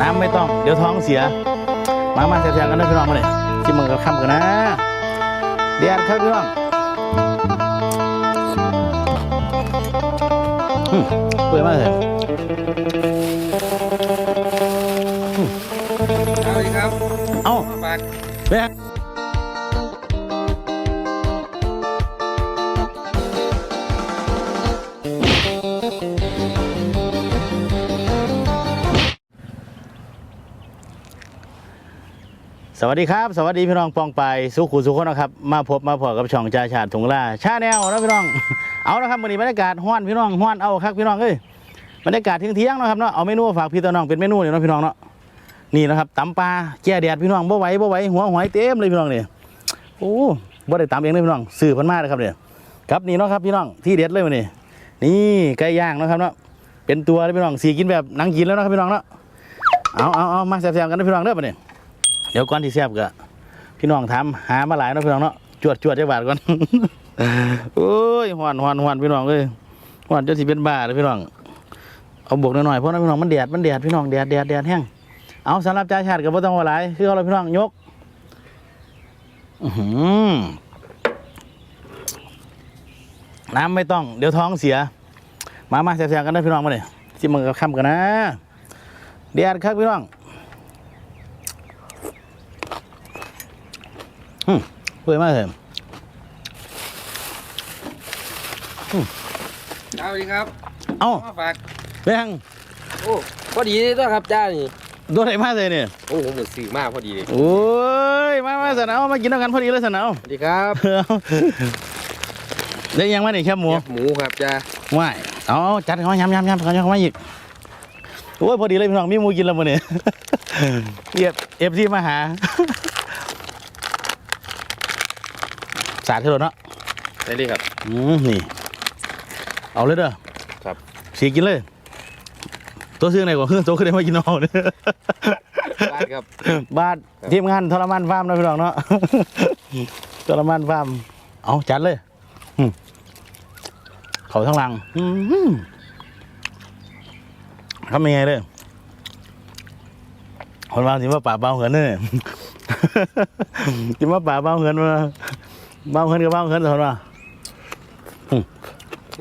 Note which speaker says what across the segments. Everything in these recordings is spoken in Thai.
Speaker 1: น้ำไม่ต้อง เดี๋ยวท้องเสีย มามาแซวๆกันนะพี่น้องมาเลยกินมึงกับข้ามกันนะเดียดครับพี่น้องอืมเปื่อยมากเลย
Speaker 2: เอาเลยครับ
Speaker 1: เอ้า
Speaker 2: ฝาก
Speaker 1: เฮ้ย สวัสดีครับ สวัสดีพี่น้องปองไปสุขุสุขคนนะครับ มาพบมาพอกับช่องจ่าชาติถุงล่าชาแนลนะพี่น้อง เอาละครับวันนี้บรรยากาศห้อนพี่น้องห้อนเอาครับพี่น้องเอ้ยบรรยากาศเที่ยงๆเนะครับเนาะเอาเมนูฝากพี่ตัวน้องเป็นเมนูเนี่ยนาะพี่น้องเนาะนี่นะครับตำปลาแก่แดดพี่น้องบ่ไหวบ่ไหวหัวหอยเต็มเลยพี่น้องเนี่ยโอ้บ่ได้ตำเองเลยพี่น้องซื้อพันมาเลยครับเนี่ยครับนี่เนาะครับพี่น้องที่เด็ดเลยวันนี้นี่ไก่ย่างนะครับเนาะเป็นตัวเลยพี่น้องสีกินแบบหนังกินแล้วนะครับพี่น้องเนาะเอาเอาเอามาแซ่บๆกันนะพี่น้องเด้อปะเนี่ย เดี๋ยวก่อนที่แซ่บก็พี่น้องถามหามาหลายเนาะพี่น้องเนาะจวดจวดจักบาทก่อนโอ้ยหวนหวนหวนพี่น้องเอ้ยหวนจนสิเป็นบ้าเลยพี่น้องเอาบวกหน่อยๆเพราะนะพี่น้องมันแดดมันแดดพี่น้องแดดแดดแดดแห้งเอาสำหรับจ่ายชาติก็บ่ต้องว่าหลายคือเอาพี่น้องยกอือน้ำไม่ต้อง เดี๋ยวท้องเสีย มามาแซ่บๆกันนะพี่น้องมาเลยที่มึงกับข้ามกันนะแดดครับพี่น้อง เปื่อยมากเลย
Speaker 2: เอาเลยครับ
Speaker 1: เอ้า
Speaker 2: มาฝาก
Speaker 1: แบง
Speaker 2: โอ้พอดีด้วยครับจ้านี่
Speaker 1: โดนอะไรมากเลยเนี่ย
Speaker 2: โอ้ผมหมดสื่อมากพอดีเลย
Speaker 1: โอ้ยมามาสนาวมากินด้วยกันพอดีเลยสนาว
Speaker 2: สวัสดีครับ
Speaker 1: ได้ยังมาเนี่ยแคบหมู
Speaker 2: แคบหมูครับจ้า
Speaker 1: ว่ายเอาเอาจัดเขามายำยำยำเขาเขามาอีกโอ้ยพอดีเลยพี่น้องมีหมูกินแล้วมื้อนี้เรียบเอฟซีมาหา สาดเถอะเนาะ
Speaker 2: ได้เลยครับ
Speaker 1: อืมนี่ เอาเลยเด้อ
Speaker 2: ครับ
Speaker 1: สีกินเลย ตัวซื้อไหนกว่าเครื่องตัวขึ้นได้มากินเอาเนี่ย
Speaker 2: บ้านครับ
Speaker 1: บ้าน
Speaker 2: ครับ
Speaker 1: ทีมงานทรมานฟาร์มนะพี่น้องเนาะทรมานฟาร์มเอาจัดเลยอืมเขาทั้งหลังอืมทำยังไงเลยคนวางสิว่าป่าเบาเหินเนี่ยสิว่าป่าเบาเหินมาเบาเหินกับเบาเหินเท่านั้น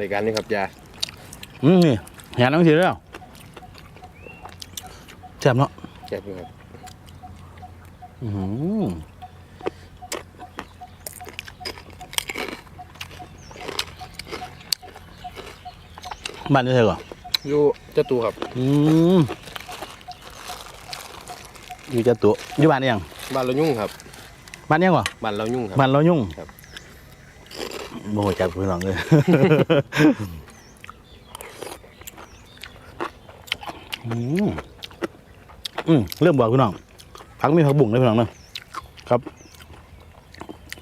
Speaker 2: รายการนี้ครับจ้า
Speaker 1: อืมนี่เห็นหนังสือแล้วแซ่บเนาะ
Speaker 2: แซ่บอยู่ครับ
Speaker 1: อื้อหือบ้านนี่ใช่ก่อน
Speaker 2: อยู่เจ้าตูครับ
Speaker 1: อืมอยู่จะตัวอยู่บ้านนี่ยัง
Speaker 2: บ้านเรายุ่งครับ
Speaker 1: บ้านนี่ยังก่อน
Speaker 2: บ้านเรายุ่งครับ
Speaker 1: บ้านเรายุ่ง
Speaker 2: ครับ
Speaker 1: โมโหจับพี่น้องเลยอืมอืมเริ่มบอกพี่น้องผักมีผักบุ้งเลยพี่น้องเนอะครับ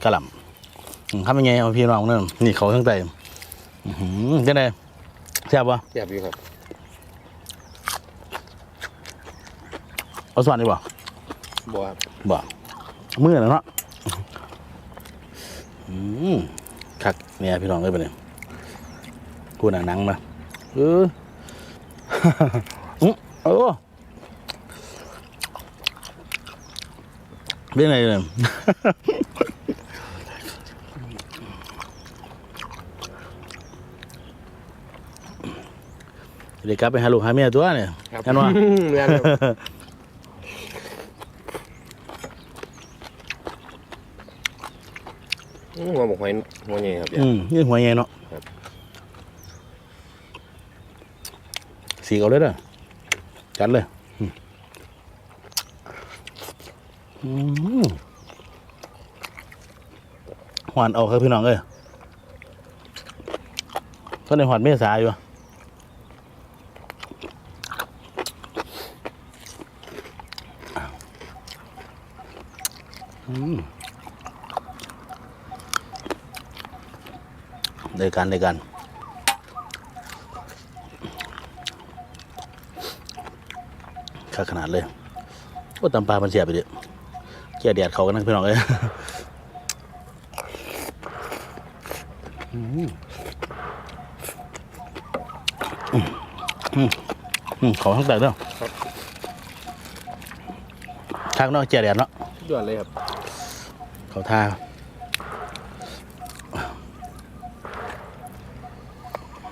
Speaker 1: กระหล่ำอืมทำยังไงเอาพี่น้องเนอะนี่เขาทั้งใจอือหือจะไงแซ่บปะ
Speaker 2: แซ่บอยู่ครับ
Speaker 1: เอาส่วนดีกว่า
Speaker 2: บ่ครับ
Speaker 1: บ่มือนะเนาะอืม คักเนี่ยพี่น้องเอ้ยไปเลยกูหนังหนังมาเอออื้อเออเป็นไงเนี่ยเดี๋ยวกลับไปหาลูกหาเมียตัวเนี่ย
Speaker 2: ครับ
Speaker 1: กันว่า
Speaker 2: เรียนครับอืมหัวหมกหอยหัวใหญ่ครับจ้า
Speaker 1: อืมนี่หัวใหญ่เนาะ
Speaker 2: ครับ
Speaker 1: สีเอาเลยเด้อจัดเลยอืมอืมหวานเอาครับพี่น้องเอ้ยก็ในหวานเมษาอยู่อะอืม ได้กันได้กันค่าขนาดเลยโอ้ตำปลามันเสียไปดิแก่แดดเขากันนะพี่น้องเอ้ยอืมอืมอืมเขาทั้งแตกเด้อ
Speaker 2: ครับ
Speaker 1: ทางนอกเจียแดดเนาะ
Speaker 2: ยอดเลยครับ
Speaker 1: เขาท่า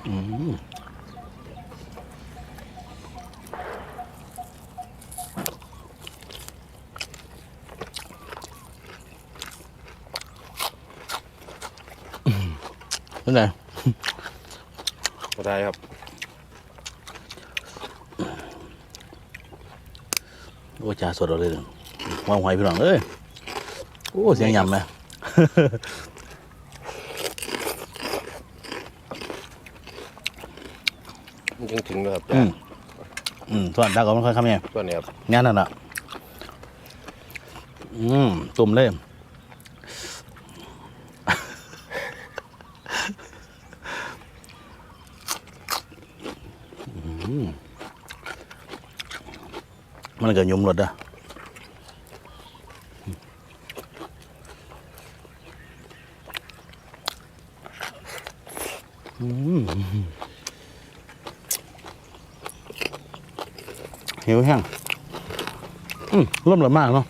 Speaker 1: อืม เป็นไง
Speaker 2: ก็ได้ครับ
Speaker 1: โอ้จ่าสดเอาเลยเด้อวางหอยพี่น้องเอ้ยโอ้เสียงยำไหม
Speaker 2: มันถึงถึงเลยครับ
Speaker 1: อืมอืมส่วนตาก็ไม่ค่อยคำเนี่ย
Speaker 2: ตัวนี้ครับ
Speaker 1: งานนั่นอะ อืมตุ่มเลย มันก็ยุ่มรถอะหิวแห้งอืมร่มละมากเนาะ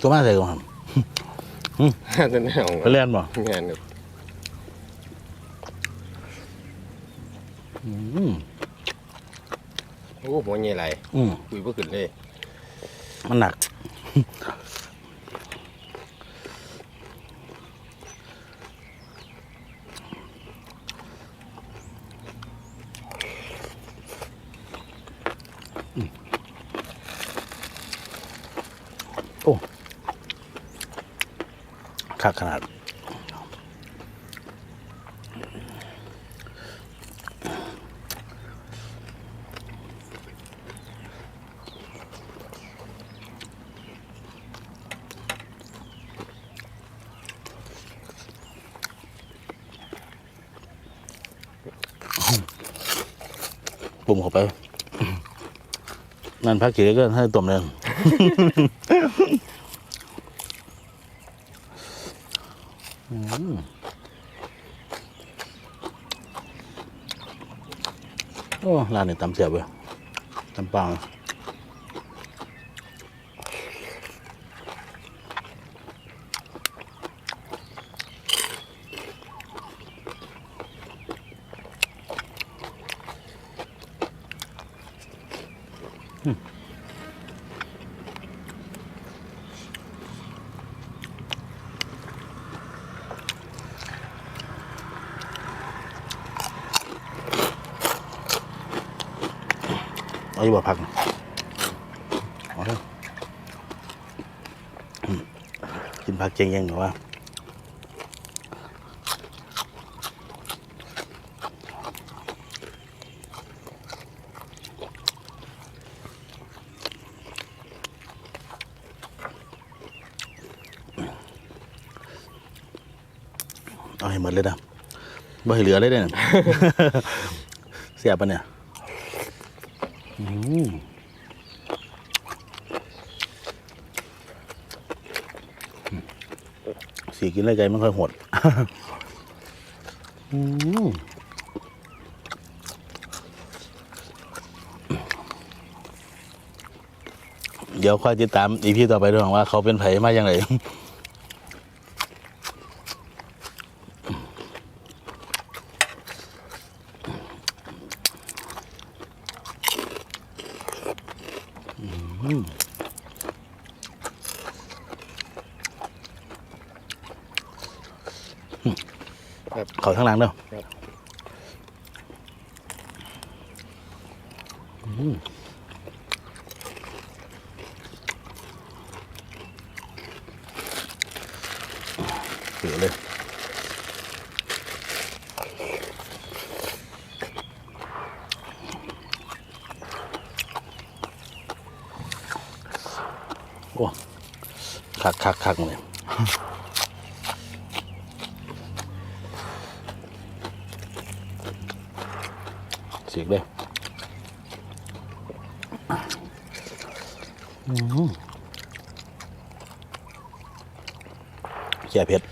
Speaker 1: ตัวมาใส่ก่อนครับ
Speaker 2: ตัวนี้ของ
Speaker 1: ไปเล่นบ่
Speaker 2: งานครับ
Speaker 1: อืม
Speaker 2: โอ้หัวใหญ่ไหลาย
Speaker 1: อืม
Speaker 2: คุยบ่ขึ้นเลย
Speaker 1: มันหนัก คักขนาด ปุ่มเข้าไป นั่นพักเก๋ก็ให้ตุ่มหนึ่งอืม โอ้ร้านนี้ตำเสีย เอาอยู่บ่พักเอาเถอะกินผักเจงยังหรือว่าเอาให้หมดเลยนะบ่ให้เหลือเลยเนี่ย เสียปะเนี่ย สีกินอะไรไกลไม่ค่อยหดอืมเดี๋ยวค่อยติดตามอีพีต่อไปด้วยว่าเขาเป็นไผมาอย่างไร
Speaker 2: ครับ
Speaker 1: เขาทั้างหลังเด้อ
Speaker 2: ครับ
Speaker 1: อืมเสือเลยโอ้คักคักคักเลย เสียกเลยอืม เขียเผ็ด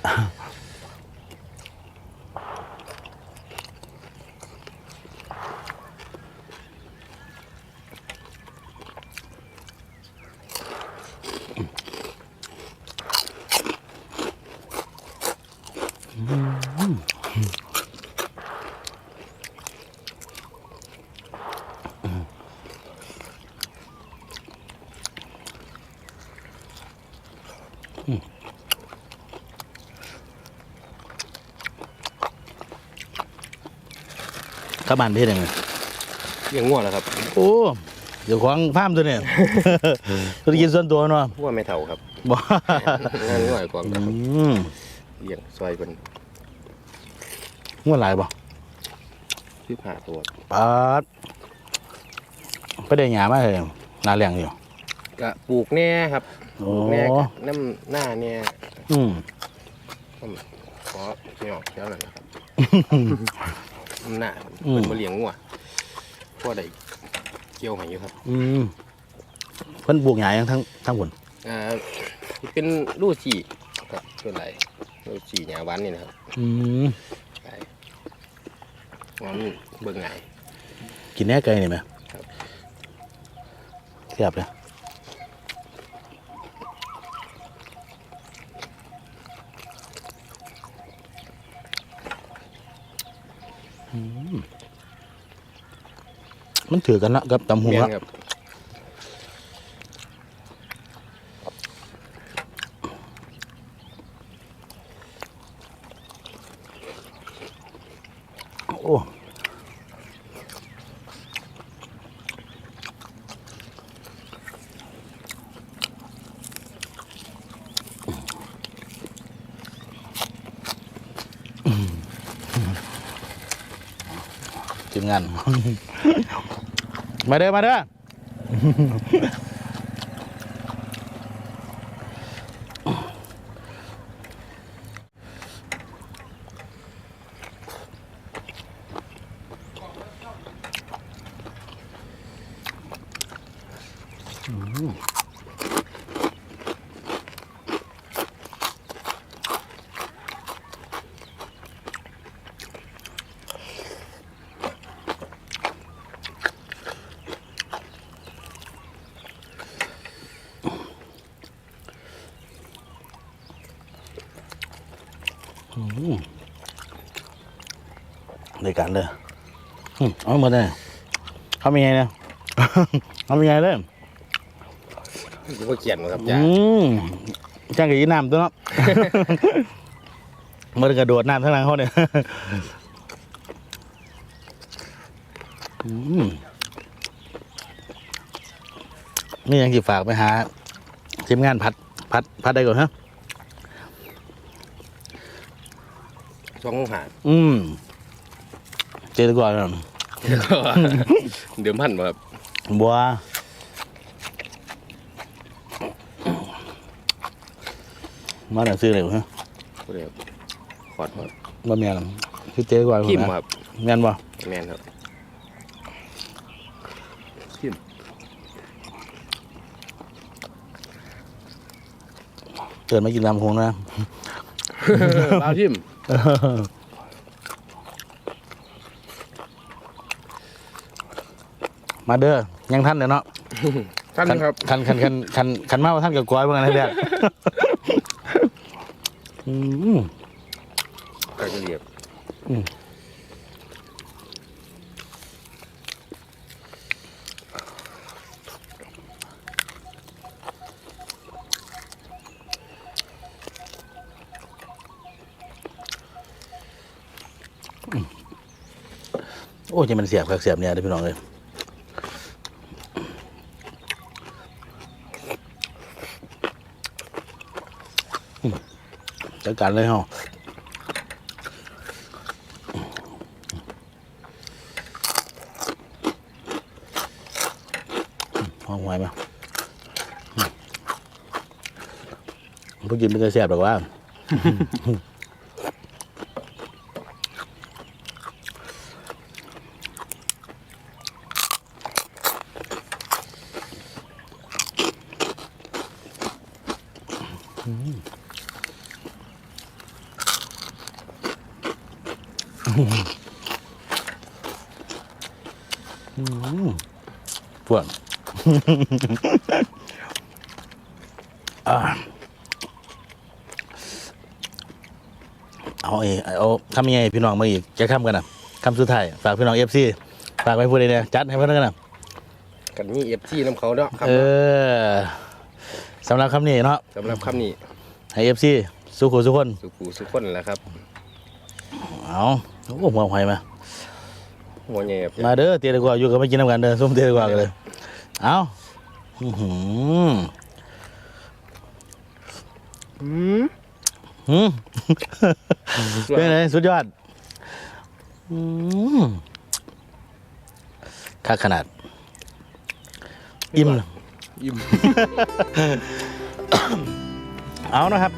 Speaker 1: ข้าบ้านเพศยังไง
Speaker 2: เลี้ยงงัวแล้วครับ
Speaker 1: โอ้เดี๋ยวของฟาร์มตัวเนี่ยธุรกิจส่วนตัวเนาะ
Speaker 2: งัวไม่เท่าครับ
Speaker 1: บ่
Speaker 2: งานงัวก่อนครับ
Speaker 1: อืม
Speaker 2: เลี้ยงซอยเป็น
Speaker 1: งวดหลายบ่
Speaker 2: สิบห้าตัว
Speaker 1: ปาดไปได้หยามาเลยนาเลี้ยงอยู่
Speaker 2: ก็ปลูกแน่ครับ
Speaker 1: โอ้
Speaker 2: ปลูกแน่ก็น้ำหน้าเนี่ย
Speaker 1: อืม
Speaker 2: ขอไม่ออกแล้วนั่นนะครับน้ำหน้าเป็นมาเลี้ยงงัวพอได้เกี่ยวใหอยู่ครับ
Speaker 1: อืมเพิ่นปลูกหยายังทั้งทั้งผล
Speaker 2: อ่าเป็นลูกจีครับเป็นไรลูกจีหยาหวานนี่นะครับ
Speaker 1: อืม
Speaker 2: ใช่ว่ามันเบิ่งง่าย
Speaker 1: กินแหน่ไก่นี่ไหม
Speaker 2: ครับ
Speaker 1: เสียบเลย มันถือกันละกับตำหู
Speaker 2: แม่นครับ
Speaker 1: โอ้ ทีมงาน มาเด้อมาเด้อ ในการเลยอืมเอาหมดเลยเขามีไงเนี่ยเขามีไงเลย
Speaker 2: อยู่ก็เขียนครับ
Speaker 1: อื
Speaker 2: จ้าม
Speaker 1: จ้างกับยีน้ำตัวเนาะ มันกระโดดน้ำทั้งหลังเขาเนี่ยอืมนี่ยังสิฝากไปหาทีมงานพัด พัด พัดได้ก่อนฮะ
Speaker 2: สองหาด
Speaker 1: อืม เจอก่อนครับ
Speaker 2: เดือมพันบ่ครับ
Speaker 1: บัวมาหนังซื้ออะไรวะฮะ
Speaker 2: บ่ได้ครับขอดครับ
Speaker 1: บ่แม่นคือเจอก่อน
Speaker 2: พิมพ์
Speaker 1: นะ
Speaker 2: ครับ
Speaker 1: แม่นบ่
Speaker 2: แม่นครับพิมพ์
Speaker 1: เกิดมากินลำคงนะ
Speaker 2: ปลาพิม
Speaker 1: มาเด้อยังท่านเด้อเนาะ
Speaker 2: ท่านครับ
Speaker 1: คันคันคันคันคันมาว่าท่านกับกอยเมื่อไงแรกอืม
Speaker 2: ไก่กระเดียบ
Speaker 1: โอ้ยจะมันเสียบครับเสียบเนี่ยเด้อพี่น้องเลย จัดการเลยเฮาห้องหวยมาผู้กินเป็นกระเสียบหรอกว่า ปวด อ่า เอาเอเอาคำยังไงพี่น้องมาอีกจะคำกันนะคำสุดท้ายฝากพี่น้องเอฟซีฝากไว้พูดเลยเนี่ยจัดให้เพื่อนกันนะ
Speaker 2: กันนี่เอฟซีน้ำเขาเนาะครับ
Speaker 1: เออสำหรับคำนี้เนาะ
Speaker 2: สำหรับคำนี้
Speaker 1: ให้เอฟซีสู้ขู่สู้คน
Speaker 2: สุขูสุขคนแหละครับ
Speaker 1: เอาโอ้หัวหอยมา
Speaker 2: หัวใหญ่ครับ
Speaker 1: มาเด้อเตี้ยดีกว่าอยู่กับไม่กินน้ำกันเด้อส้มเตี้ยดีกว่ากันเลย เอาอื้อหือ
Speaker 2: อืม
Speaker 1: หืมเป็นไงสุดยอดอืมค่าขนาด อิ่ม
Speaker 2: ยิ้ม
Speaker 1: เอานะครับ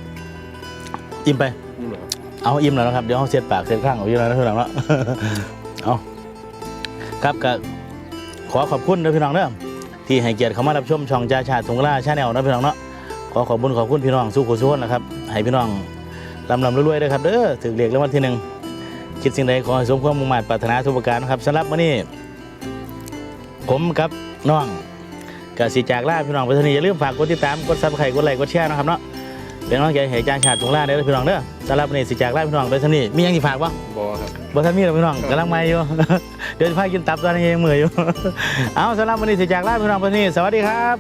Speaker 1: อิ่มไป
Speaker 2: ยิ้มเหรอ
Speaker 1: เอาอิ่มแล้วนะครับ เดี๋ยวเอาเสียดปากเสียดข้างเอาอยู่แล้วนะพี่น้องเนาะเอาครับก็ขอขอบคุณนะพี่น้องเนาะ ที่ให้เกียรติเขามารับชมช่องจ่าชาติสงกลาชาแนลนะพี่น้องเนาะขอขอบคุณขอบคุณพี่น้องสู้ขุสู้คนนะครับให้พี่น้องลำลำรวยๆด้วยครับเด้อถึงเรียกรางวัลที่หนึ่งคิดสิ่งใดขอให้สมความมุ่งมั่นปรารถนาทุกประการนะครับสำหรับวันนี้ ผมกับน้องกสิจากลาพี่น้องไปเทานี้อย่าลืมฝากกดติดตามกดซับสไครต์กดไลค์กดแชร์นะครับเนาะเป็นกำลังใจให้จ่าชาติสงกลาเด้อพี่น้องเด้อสำหรับวันนี้สิจากลาพี่น้องไปเทานี้มีหยังที่ฝากบ่
Speaker 2: บอครับ
Speaker 1: บ่ทันมีหรอกพี่น้องกำลังมาอยู่ เดี๋ยวจะพากินตับตอนนี้ยังเมื่อยอยู่ เอาสำหรับวันนี้สิจากลาพี่น้องไปนี่สวัสดีครับ